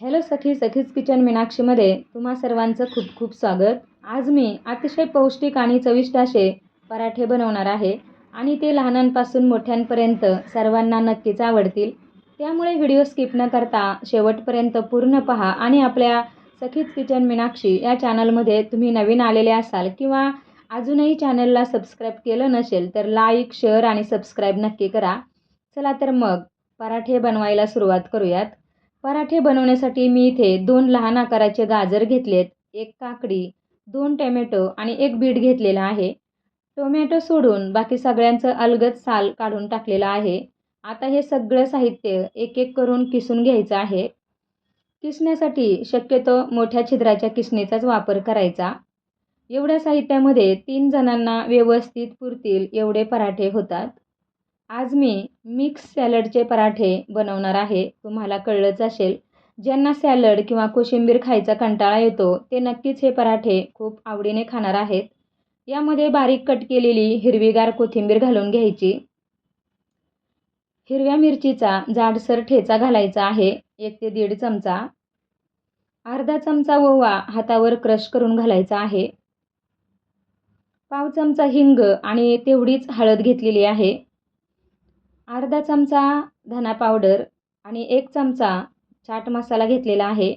Hello सखी सखीज kitchen मीनाक्षीमध्ये तुम्हा सर्वांचं खूप खूप स्वागत. आज मी अतिशय पौष्टिक आणि चविष्ट असे पराठे बनवणार आहे आणि ते लहानांपासून मोठ्यांपर्यंत सर्वांना नक्कीच आवडतील. त्यामुळे व्हिडिओ स्किप न करता शेवटपर्यंत पूर्ण पहा आणि आपल्या सखीज किचन मीनाक्षी या चॅनलमध्ये तुम्ही नवीन आलेले असाल किंवा अजूनही चॅनलला सबस्क्राईब केलं नसेल तर लाईक शेअर आणि सबस्क्राईब नक्की करा. चला तर मग पराठे बनवायला सुरुवात करूयात. पराठे बनवण्यासाठी मी इथे दोन लहान आकाराचे गाजर घेतलेत एक काकडी दोन टोमॅटो आणि एक बीट घेतलेला आहे. टोमॅटो सोडून बाकी सगळ्यांचं अलगद साल काढून टाकलेलं आहे. आता हे सगळं साहित्य एक एक करून किसून घ्यायचं आहे. किसण्यासाठी शक्यतो मोठ्या छिद्राच्या किसणीचाच वापर करायचा. एवढ्या साहित्यामध्ये तीन जणांना व्यवस्थित पुरतील एवढे पराठे होतात. आज मी मिक्स सॅलडचे पराठे बनवणार आहे. तुम्हाला कळलंच असेल. ज्यांना सॅलड किंवा कोशिंबीर खायचा कंटाळा येतो ते नक्कीच हे पराठे खूप आवडीने खाणार आहेत. यामध्ये बारीक कट केलेली हिरवीगार कोथिंबीर घालून घ्यायची. हिरव्या मिरचीचा जाडसर ठेचा घालायचा आहे एक ते दीड चमचा. अर्धा चमचा ओवा हातावर क्रश करून घालायचा आहे. पाव चमचा हिंग आणि तेवढीच हळद घेतलेली आहे. अर्धा चमचा धना पावडर आणि एक चमचा चाट मसाला घेतलेला आहे.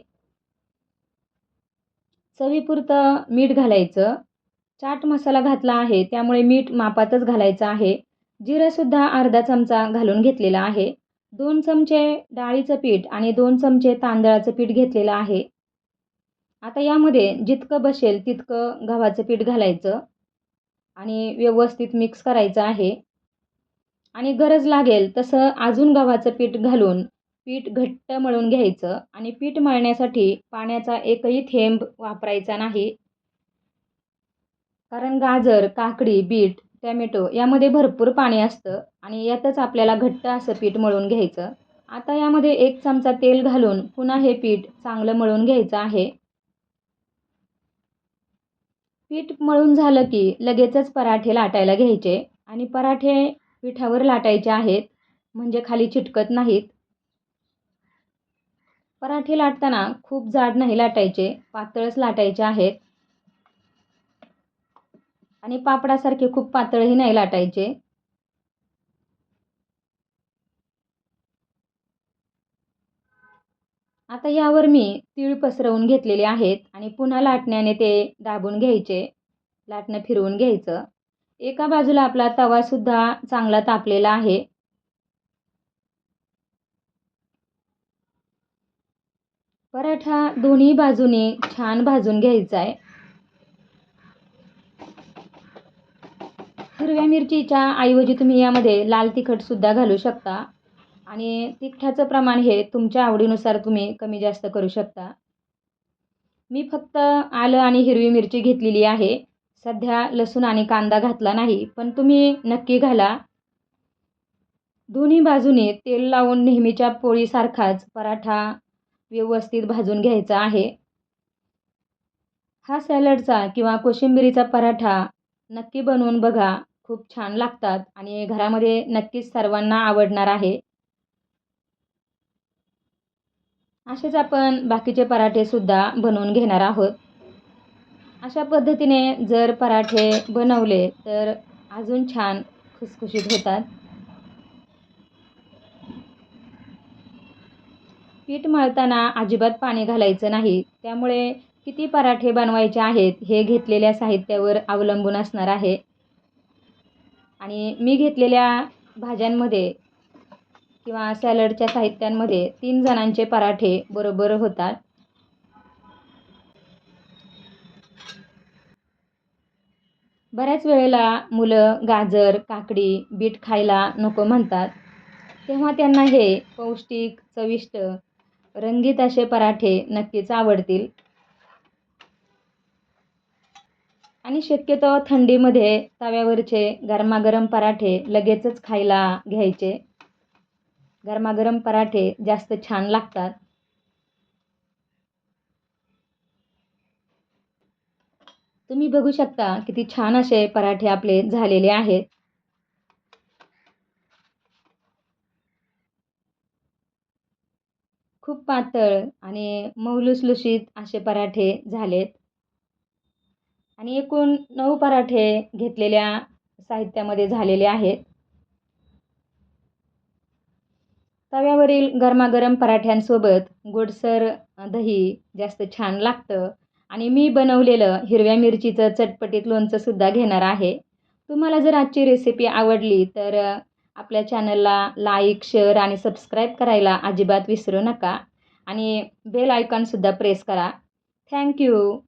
चवीपुरतं मीठ घालायचं. चाट मसाला घातला आहे त्यामुळे मीठ मापातच घालायचं आहे. जिरंसुद्धा अर्धा चमचा घालून घेतलेला आहे. दोन चमचे डाळीचं पीठ आणि दोन चमचे तांदळाचं पीठ घेतलेलं आहे. आता यामध्ये जितकं बसेल तितकं गव्हाचं पीठ घालायचं आणि व्यवस्थित मिक्स करायचं आहे. आणि गरज लागेल तसं अजून गव्हाचं पीठ घालून पीठ घट्ट मळून घ्यायचं आणि पीठ मळण्यासाठी पाण्याचा एकही थेंब वापरायचा नाही. कारण गाजर काकडी बीट टॅमॅटो यामध्ये भरपूर पाणी असतं आणि यातच आपल्याला घट्ट असं पीठ मळून घ्यायचं. आता यामध्ये एक चमचा तेल घालून पुन्हा हे पीठ चांगलं मळून घ्यायचं आहे. पीठ मळून झालं की लगेचच पराठे लाटायला घ्यायचे आणि पराठे पिठावर लाटायचे आहेत म्हणजे खाली चिटकत नाहीत. पराठे लाटताना खूप जाड नाही लाटायचे पातळच लाटायचे आहेत. आणि पापडासारखे खूप पातळही नाही लाटायचे. आता यावर मी तीळ पसरवून घेतलेले आहेत आणि पुन्हा लाटण्याने ते दाबून घ्यायचे लाटणं फिरवून घ्यायचं. एका बाजूला आपला तवासुद्धा चांगला तापलेला आहे. पराठा दोन्ही बाजूने छान भाजून घ्यायचा आहे. हिरव्या मिरचीच्या ऐवजी तुम्ही यामध्ये लाल तिखटसुद्धा घालू शकता. आणि तिखटाचं प्रमाण हे तुमच्या आवडीनुसार तुम्ही कमी जास्त करू शकता. मी फक्त आलं आणि हिरवी मिरची घेतलेली आहे. सध्या लसूण आणि कांदा घातला नाही पण तुम्ही नक्की घाला. दोन्ही बाजूने तेल लावून नेहमीच्या पोळीसारखाच पराठा व्यवस्थित भाजून घ्यायचा आहे. हा सॅलडचा किंवा कोशिंबिरीचा पराठा नक्की बनवून बघा खूप छान लागतात आणि घरामध्ये नक्कीच सर्वांना आवडणार आहे. असेच आपण बाकीचे पराठेसुद्धा बनवून घेणार आहोत. अशा पद्धतीने जर पराठे बनवले तर अजून छान खुसखुशीत होतात. पीठ मळताना अजिबात पाणी घालायचं नाही. त्यामुळे किती पराठे बनवायचे आहेत हे घेतलेल्या साहित्यावर अवलंबून असणार आहे. आणि मी घेतलेल्या भाज्यांमध्ये किंवा सॅलडच्या साहित्यांमध्ये तीन जणांचे पराठे बरोबर होतात. बऱ्याच वेळेला मुलं गाजर काकडी बीट खायला नको म्हणतात. तेव्हा त्यांना हे पौष्टिक चविष्ट रंगीत असे पराठे नक्कीच आवडतील. आणि शक्यतो थंडीमध्ये तव्यावरचे गरमागरम पराठे लगेचच खायला घ्यायचे. गरमागरम पराठे जास्त छान लागतात. तुम्ही बघू शकता किती छान असे पराठे आपले झालेले आहेत. खूप पातळ आणि मौलुसलुशीत असे पराठे झालेत. आणि एकूण नऊ पराठे घेतलेल्या साहित्यामध्ये झालेले आहेत. तव्यावरील गरमागरम पराठ्यांसोबत गोडसर दही जास्त छान लागतं. आणि मी बनवलेलं हिरव्या मिरचीचं चटपटीत लोणचंसुद्धा घेणार आहे. तुम्हाला जर आजची रेसिपी आवडली तर आपल्या चॅनलला लाईक शेअर आणि सबस्क्राईब करायला अजिबात विसरू नका. आणि बेल आयकॉनसुद्धा प्रेस करा. Thank you